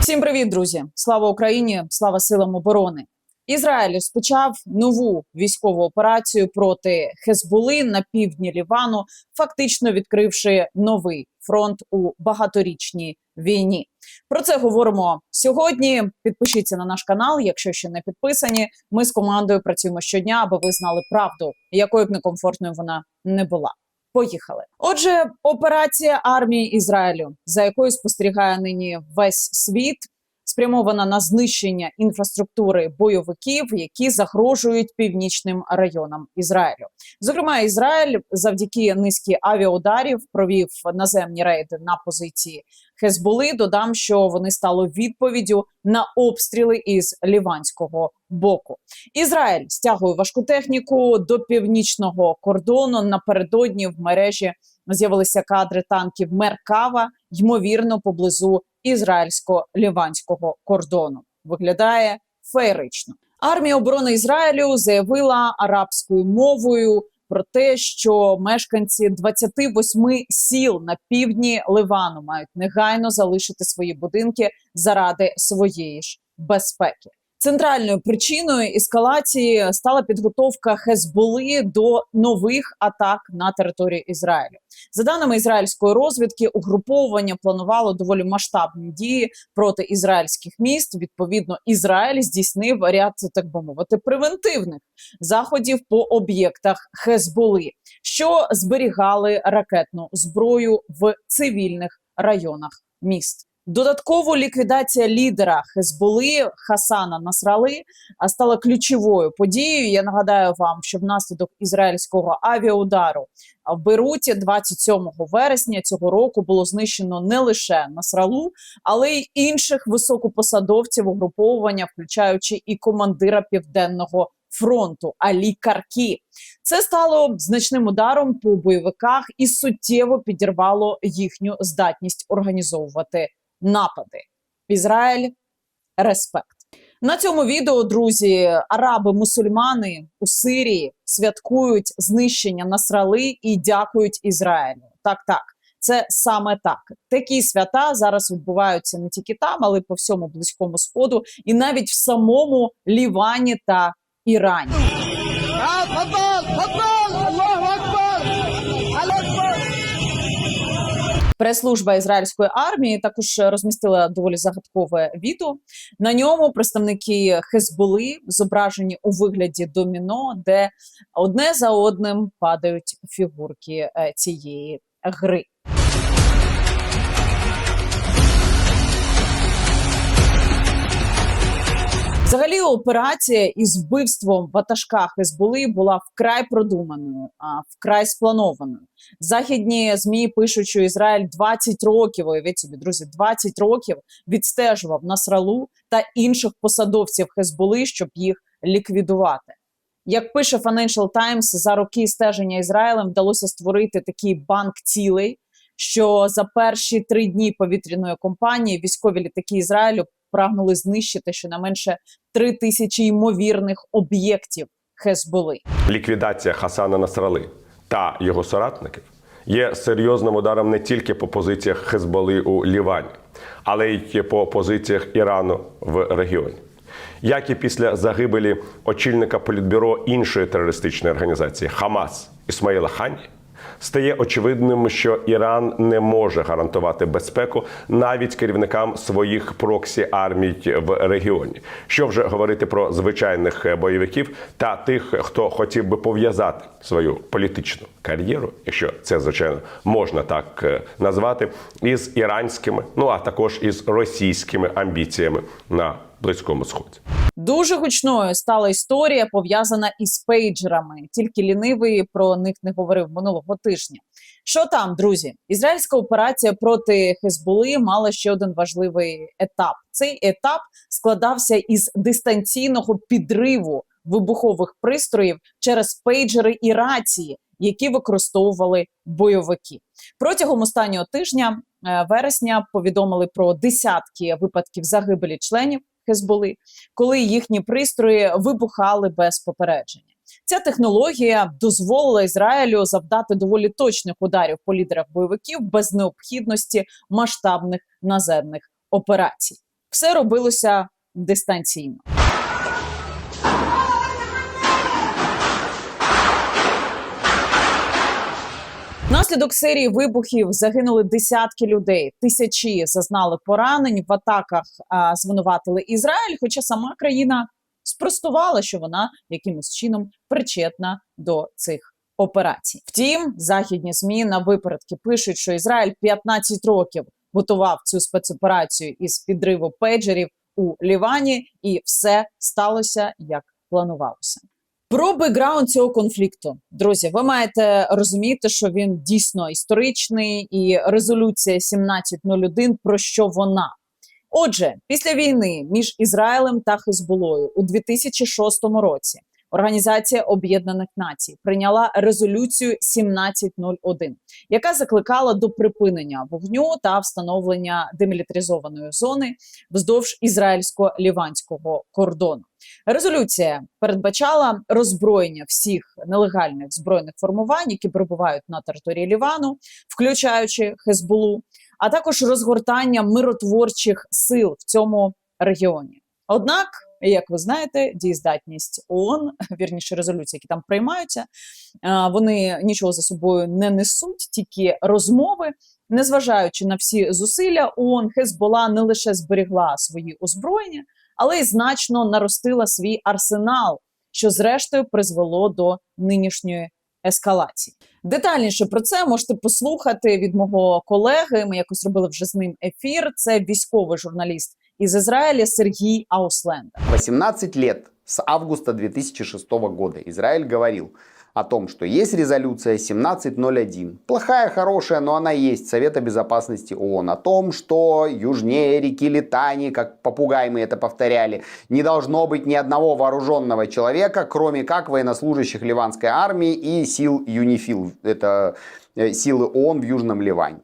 Всім привіт, друзі! Слава Україні! Слава силам оборони! Ізраїль розпочав нову військову операцію проти Хезбули на півдні Лівану, фактично відкривши новий фронт у багаторічній війні. Про це говоримо сьогодні. Підпишіться на наш канал, якщо ще не підписані. Ми з командою працюємо щодня, аби ви знали правду, якою б некомфортною вона не була. Поїхали. Отже, операція армії Ізраїлю, за якою спостерігає нині весь світ, спрямована на знищення інфраструктури бойовиків, які загрожують північним районам Ізраїлю. Зокрема, Ізраїль завдяки низки авіаударів провів наземні рейди на позиції Хезболи. Додам, що вони стали відповіддю на обстріли із ліванського боку. Ізраїль стягує важку техніку до північного кордону. Напередодні в мережі з'явилися кадри танків Меркава, ймовірно, поблизу ізраїльсько-ліванського кордону. Виглядає феєрично. Армія оборони Ізраїлю заявила арабською мовою про те, що мешканці 28 сіл на півдні Ливану мають негайно залишити свої будинки заради своєї ж безпеки. Центральною причиною ескалації стала підготовка Хезболи до нових атак на території Ізраїлю. За даними ізраїльської розвідки, угруповання планувало доволі масштабні дії проти ізраїльських міст. Відповідно, Ізраїль здійснив ряд, так би мовити, превентивних заходів по об'єктах Хезболи, що зберігали ракетну зброю в цивільних районах міст. Додатково ліквідація лідера Хезболи Хасана Насрали стала ключовою подією. Я нагадаю вам, що внаслідок ізраїльського авіаудару в Бейруті 27 вересня цього року було знищено не лише Насралу, але й інших високопосадовців угруповування, включаючи і командира південного фронту Алі Каркі. Це стало значним ударом по бойовиках і суттєво підірвало їхню здатність організовувати напади. Ізраїль респект. На цьому відео, друзі, араби-мусульмани у Сирії святкують знищення Насрали і дякують Ізраїлю. Так, так, це саме так. Такі свята зараз відбуваються не тільки там, але й по всьому близькому сходу, і навіть в самому Лівані та Ірані. Прес-служба ізраїльської армії також розмістила доволі загадкове відео. На ньому представники Хезболи зображені у вигляді доміно, де одне за одним падають фігурки е, цієї гри. Взагалі, операція із вбивством ватажка Хезболи була вкрай продуманою, а вкрай спланованою. Західні змі пишуть, що Ізраїль 20 років, уявіть собі, друзі, 20 років відстежував Насралу та інших посадовців Хезболи, щоб їх ліквідувати. Як пише Financial Times, за роки стеження Ізраїлем вдалося створити такий банк цілей, що за перші три дні повітряної кампанії військові літаки Ізраїлю прагнули знищити щонайменше три тисячі ймовірних об'єктів Хезболи. Ліквідація Хасана Насрали та його соратників є серйозним ударом не тільки по позиціях Хезболи у Лівані, але й по позиціях Ірану в регіоні. Як і після загибелі очільника політбюро іншої терористичної організації Хамас Ісмаїла Хані, стає очевидним, що Іран не може гарантувати безпеку навіть керівникам своїх проксі армій в регіоні. Що вже говорити про звичайних бойовиків та тих, хто хотів би пов'язати свою політичну кар'єру, якщо це звичайно можна так е, назвати, із іранськими, ну а також із російськими амбіціями на близькому сході. Дуже гучною стала історія пов'язана із пейджерами. Тільки лінивий про них не говорив минулого тижня. Що там, друзі? Ізраїльська операція проти Хезболи мала ще один важливий етап. Цей етап складався із дистанційного підриву вибухових пристроїв через пейджери і рації, які використовували бойовики. Протягом останнього тижня е, вересня повідомили про десятки випадків загибелі членів Хезболи, коли їхні пристрої вибухали без попередження. Ця технологія дозволила Ізраїлю завдати доволі точних ударів по лідерах бойовиків без необхідності масштабних наземних операцій. Все робилося дистанційно. Внаслідок серії вибухів загинули десятки людей, тисячі зазнали поранень. В атаках а, звинуватили Ізраїль, хоча сама країна спростувала, що вона якимось чином причетна до цих операцій. Втім, західні змі на випередки пишуть, що Ізраїль 15 років готував цю спецоперацію із підриву пейджерів у Лівані, і все сталося як планувалося. Про бекграунд цього конфлікту, друзі, ви маєте розуміти, що він дійсно історичний, і резолюція 1701 про що вона. Отже, після війни між Ізраїлем та Хезболою у 2006 році Організація Об'єднаних Націй прийняла резолюцію 1701, яка закликала до припинення вогню та встановлення демілітаризованої зони вздовж ізраїльсько-ліванського кордону. Резолюція передбачала роззброєння всіх нелегальних збройних формувань, які перебувають на території Лівану, включаючи Хезболу, а також розгортання миротворчих сил в цьому регіоні. Однак, як ви знаєте, дієздатність ООН, вірніше резолюції, які там приймаються, вони нічого за собою не несуть, тільки розмови. Незважаючи на всі зусилля, ООН Хезбола не лише зберігла свої озброєння, але й значно наростила свій арсенал, що зрештою призвело до нинішньої ескалації. Детальніше про це можете послухати від мого колеги. Ми якось робили вже з ним ефір. Це військовий журналіст із Ізраїля Сергій Аусленда. 18 лет с августа 2006 года Израиль говорил о том, что есть резолюция 1701. Плохая, хорошая, но она есть. Совета Безопасности ООН. О том, что южнее реки Литани, как попугай мы это повторяли, не должно быть ни одного вооруженного человека, кроме как военнослужащих ливанской армии и сил ЮНИФИЛ. Это э, силы ООН в Южном Ливане.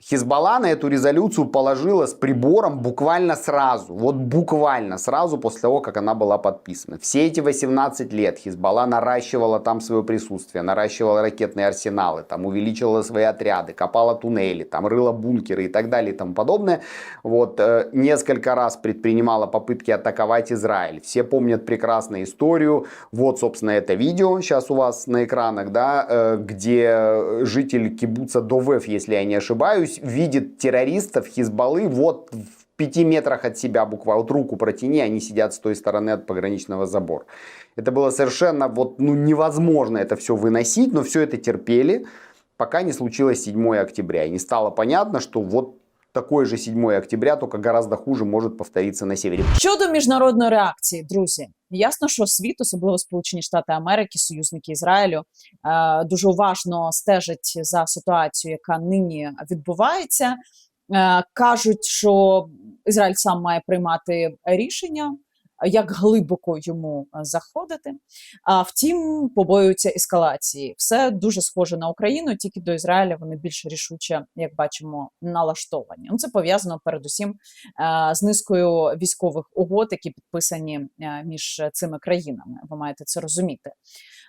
Хизбалла на эту резолюцию положила с прибором буквально сразу, вот буквально сразу после того, как она была подписана. Все эти 18 лет Хизбалла наращивала там свое присутствие, наращивала ракетные арсеналы, там увеличивала свои отряды, копала туннели, там рыла бункеры и так далее и тому подобное. Вот э, несколько раз предпринимала попытки атаковать Израиль. Все помнят прекрасно историю. Вот, собственно, это видео сейчас у вас на экранах, да, э, где житель кибуца Довев, если я не ошибаюсь, видит террористов Хизбаллы вот в пяти метрах от себя буквально. Вот руку протяни, они сидят с той стороны от пограничного забора. Это было совершенно вот, ну, невозможно это все выносить, но все это терпели, пока не случилось 7 октября. И не стало понятно, что вот такой же 7 октября, только гораздо хуже может повториться на севере. Щодо міжнародної реакції, друзі, ясно, що світ, особливо Сполучені Штати Америки, союзники Ізраїлю, е, дуже уважно стежать за ситуацією, яка нині відбувається. Е, Кажуть, що Ізраїль сам має приймати рішення, як глибоко йому е, заходити. А втім, побоюються ескалації. Все дуже схоже на Україну, тільки до Ізраїля вони більш рішуче, як бачимо, налаштовані. Ну, це пов'язано передусім е, з низкою військових угод, які підписані е, між цими країнами. Ви маєте це розуміти.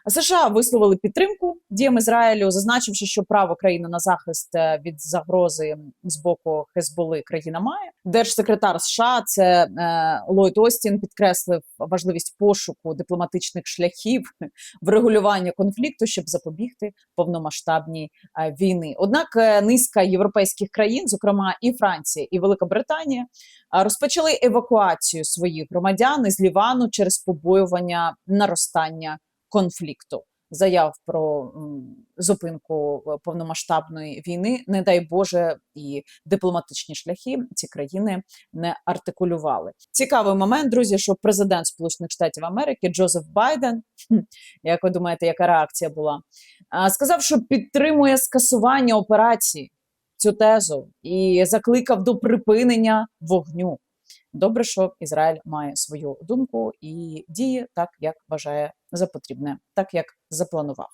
США висловили підтримку діям Ізраїлю, зазначивши, що право країни на захист е, від загрози з боку Хезболи країна має. Держсекретар США це е, Ллойд Остін підкреслив важливість пошуку дипломатичних шляхів врегулювання конфлікту, щоб запобігти повномасштабній е, війни. Однак низка європейських країн, зокрема і Франція, і Велика Британія, розпочали евакуацію своїх громадян із Лівану через побоювання наростання конфлікту. Заяв про зупинку е, повномасштабної війни, не дай Боже, і дипломатичні шляхи ці країни не артикулювали. Цікавий момент, друзі, що президент Сполучених Штатів Америки Джозеф Байден, як ви думаєте, яка реакція була? Сказав, що підтримує скасування операції цю тезу і закликав до припинення вогню. Добре, що Ізраїль має свою думку і діє так, як вважає за потрібне, так як запланував.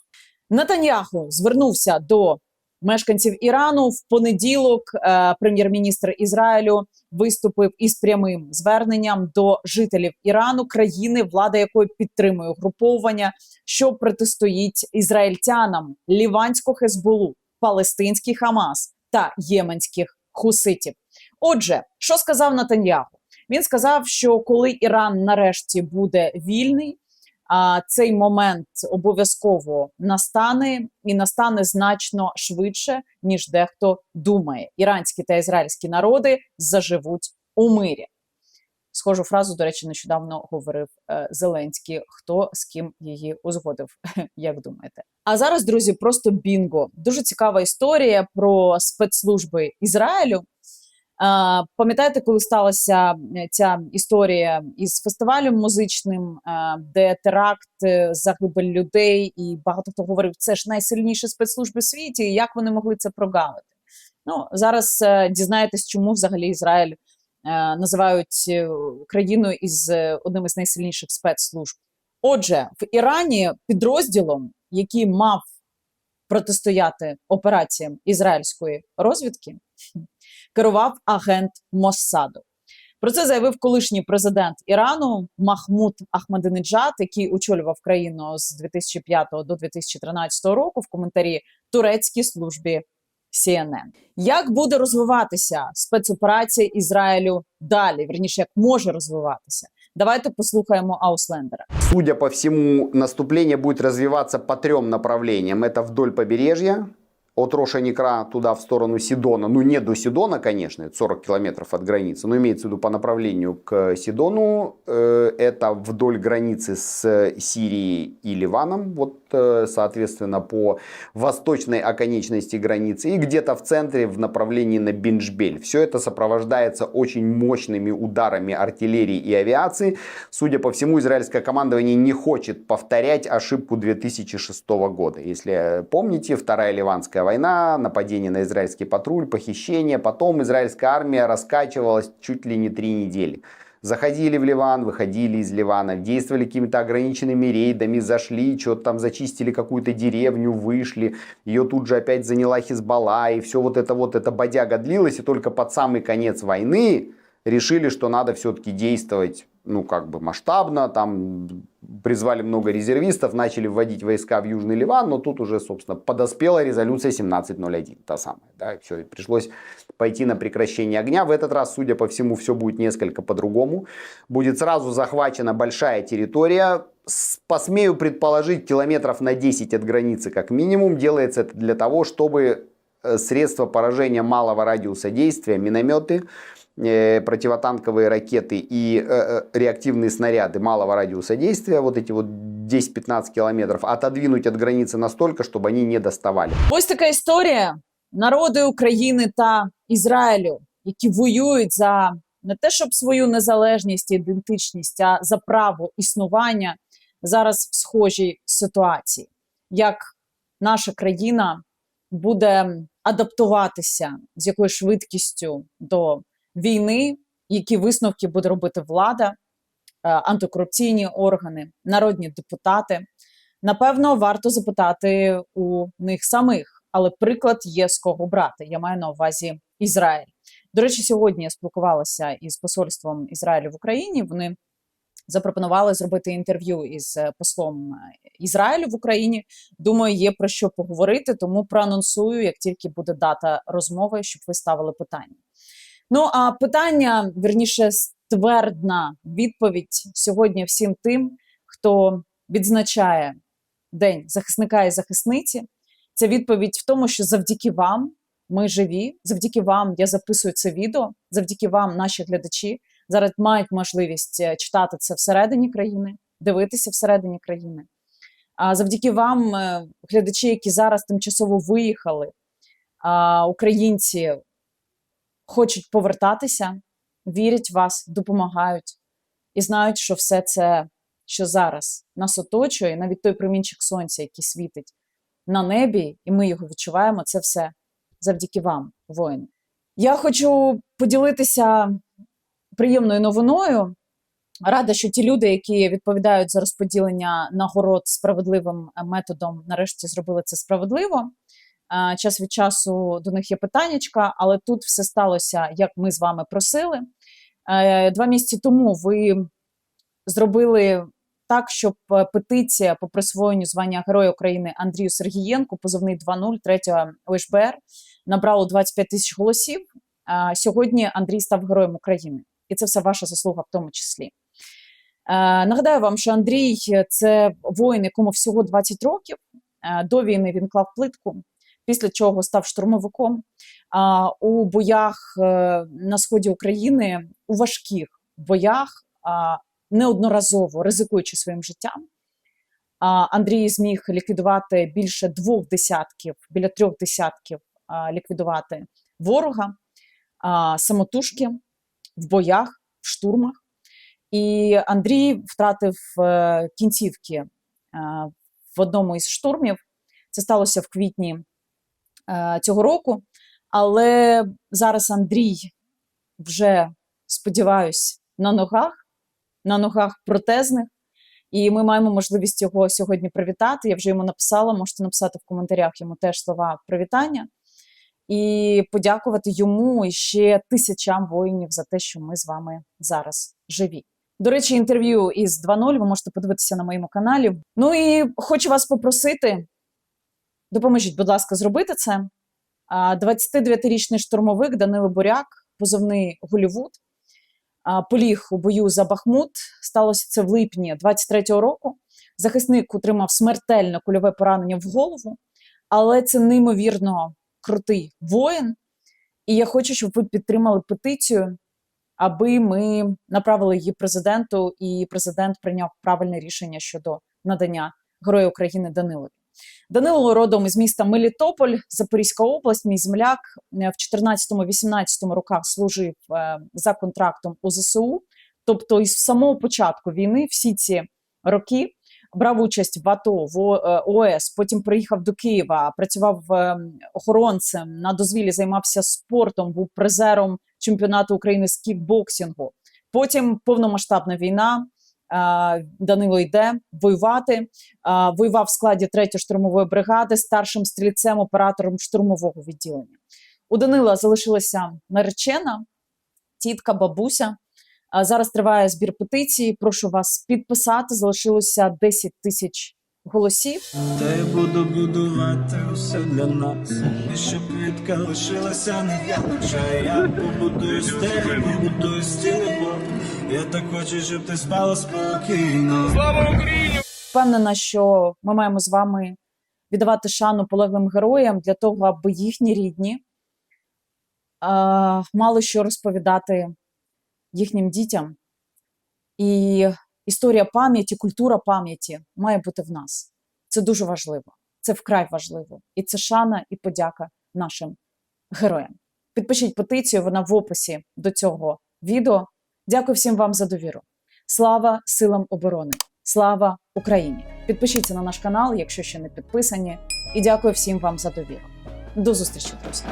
Натаньяху звернувся до мешканців Ірану. В понеділок е, прем'єр-міністр Ізраїлю виступив із прямим зверненням до жителів Ірану, країни, влада якої підтримує угруповання, що протистоїть ізраїльтянам ліванську Хезболу, палестинський Хамас та єменських хуситів. Отже, що сказав Натаньяху? Він сказав, що коли Іран нарешті буде вільний, а цей момент обов'язково настане і настане значно швидше, ніж дехто думає. Іранські та ізраїльські народи заживуть у мирі. Схожу фразу, до речі, нещодавно говорив е, Зеленський. Хто з ким її узгодив? Як думаєте? А зараз, друзі, просто бінго. Дуже цікава історія про спецслужби Ізраїлю. Пам'ятаєте, коли сталася ця історія із фестивалем музичним, де теракт, е, загибель людей, і багато хто говорив, це ж найсильніші спецслужби в світі, як вони могли це прогавити? Ну зараз е, дізнаєтесь, чому взагалі Ізраїль е, називають країною із одним із найсильніших спецслужб. Отже, в Ірані підрозділом, який мав протистояти операціям ізраїльської розвідки, керував агент Моссаду. Про це заявив колишній президент Ірану Махмуд Ахмадинеджад, який очолював країну з 2005 до 2013 року в коментарі турецькій службі CNN. Як буде розвиватися спецоперація Ізраїлю далі? Вірніше, як може розвиватися? Давайте послухаємо Ауслендера. Судя по всему, наступление будет развиваться по трем направлениям. Это вдоль побережья, от Рошаникра туда в сторону Сидона. Ну, не до Сидона, конечно, это 40 километров от границы, но имеется в виду по направлению к Сидону. Э, Это вдоль границы с Сирией и Ливаном, вот, э, соответственно, по восточной оконечности границы. И где-то в центре в направлении на Бинджбель. Все это сопровождается очень мощными ударами артиллерии и авиации. Судя по всему, израильское командование не хочет повторять ошибку 2006 года. Если помните, Вторая Ливанская война, нападение на израильский патруль, похищение. Потом израильская армия раскачивалась чуть ли не три недели. Заходили в Ливан, выходили из Ливана, действовали какими-то ограниченными рейдами, зашли, что-то там зачистили какую-то деревню, вышли, ее тут же опять заняла Хизбалла, и все вот это вот, эта бодяга длилась, и только под самый конец войны решили, что надо все-таки действовать, ну, как бы масштабно, там призвали много резервистов, начали вводить войска в Южный Ливан, но тут уже, собственно, подоспела резолюция 1701, та самая, да, и все, и пришлось пойти на прекращение огня. В этот раз, судя по всему, все будет несколько по-другому. Будет сразу захвачена большая территория, посмею предположить, километров на 10 от границы как минимум. Делается это для того, чтобы средства поражения малого радиуса действия, минометы, э, противотанковые ракеты и э, э, реактивные снаряды малого радиуса действия, вот эти вот 10-15 километров, отодвинуть от границы настолько, чтобы они не доставали. Ось така історія. Народи України та Ізраїлю, які воюють за не те, щоб свою незалежність і ідентичність, а за право існування зараз в схожій ситуації. Як наша країна буде адаптуватися з якою швидкістю до війни, які висновки буде робити влада, е, антикорупційні органи, народні депутати. Напевно, варто запитати у них самих, але приклад є з кого брати. Я маю на увазі Ізраїль. До речі, сьогодні я спілкувалася із посольством Ізраїлю в Україні. Вони запропонували зробити інтерв'ю із е, послом е, Ізраїлю в Україні. Думаю, є про що поговорити, тому проанонсую, як тільки буде дата розмови, щоб ви ставили питання. Ну а питання, верніше, ствердна відповідь сьогодні всім тим, хто відзначає День захисника і захисниці. Це відповідь в тому, що завдяки вам ми живі, завдяки вам я записую це відео, завдяки вам, наші глядачі, зараз мають можливість е, читати це всередині країни, дивитися всередині країни. А завдяки вам, е, глядачі, які зараз тимчасово виїхали, українці хочуть повертатися, вірять в вас, допомагають і знають, що все це, що зараз нас оточує, навіть той промінчик сонця, який світить на небі, і ми його відчуваємо, це все завдяки вам, воїни. Я хочу поділитися приємною новиною. Рада, що ті люди, які відповідають за розподілення нагород справедливим е, методом, нарешті зробили це справедливо. Е, Час від часу до них є питаннячка, але тут все сталося, як ми з вами просили. Е, Два місяці тому ви зробили так, щоб петиція по присвоєнню звання Героя України Андрію Сергієнку, позивний 2.0 3 ОШБР, набрало 25 тисяч голосів. Сьогодні Андрій став героєм України, і це все ваша заслуга, в тому числі. Е, Нагадаю вам, що Андрій це воїн, якому всього 20 років. Е, До війни він клав плитку, після чого став штурмовиком. У боях е, на сході України у важких боях неодноразово ризикуючи своїм життям. Андрій зміг ліквідувати більше двох десятків, біля трьох десятків ліквідувати ворога, самотужки в боях, в штурмах. І Андрій втратив е, кінцівки е, в одному із штурмів. Це сталося в квітні е, цього року. Але зараз Андрій вже, сподіваюсь, на ногах, на ногах протезних. І ми маємо можливість його сьогодні привітати. Я вже йому написала, можете написати в коментарях йому теж слова привітання і подякувати йому і ще тисячам воїнів за те, що ми з вами зараз живі. До речі, інтерв'ю із 2.0 ви можете подивитися на моєму каналі. Ну і хочу вас попросити, допоможіть, будь ласка, зробити це. 29-річний штурмовик Данило Буряк, позивний Голівуд, поліг у бою за Бахмут. Сталося це в липні 23-го року. Захисник отримав смертельне кульове поранення в голову, але це неймовірно крутий воїн. І я хочу, щоб ви підтримали петицію, аби ми направили її президенту, і президент прийняв правильне рішення щодо надання Героя України Данилові. Данило родом із міста Мелітополь, Запорізька область, мій земляк е, в 14-18 роках служив е, за контрактом у ЗСУ. Тобто, із самого початку війни, всі ці роки, брав участь в АТО, в е, ОС, потім приїхав до Києва, працював е, охоронцем на дозвіллі, займався спортом, був призером чемпіонату України з кікбоксингу. Потім повномасштабна війна. е, Данило йде воювати. Воював в складі 3-ї штурмової бригади старшим стрільцем, оператором штурмового відділення. У Данила залишилася наречена, тітка, бабуся. Зараз триває збір петиції. Прошу вас підписати. Залишилося 10 тисяч голосів. Та я буду будувати усе для нас. І щоб квітка лишилася нев'януча. Я побудую стелі, побудую стіни, бо я так хочу, щоб ти спала спокійно. Слава Україні! Впевнена, що ми маємо з вами віддавати шану полеглим героям для того, аби їхні рідні а, мали що розповідати їхнім дітям. І історія пам'яті, культура пам'яті має бути в нас. Це дуже важливо. Це вкрай важливо. І це шана і подяка нашим героям. Підпишіть петицію, вона в описі до цього відео. Дякую всім вам за довіру. Слава силам оборони! Слава Україні! Підпишіться на наш канал, якщо ще не підписані. І дякую всім вам за довіру. До зустрічі, друзі!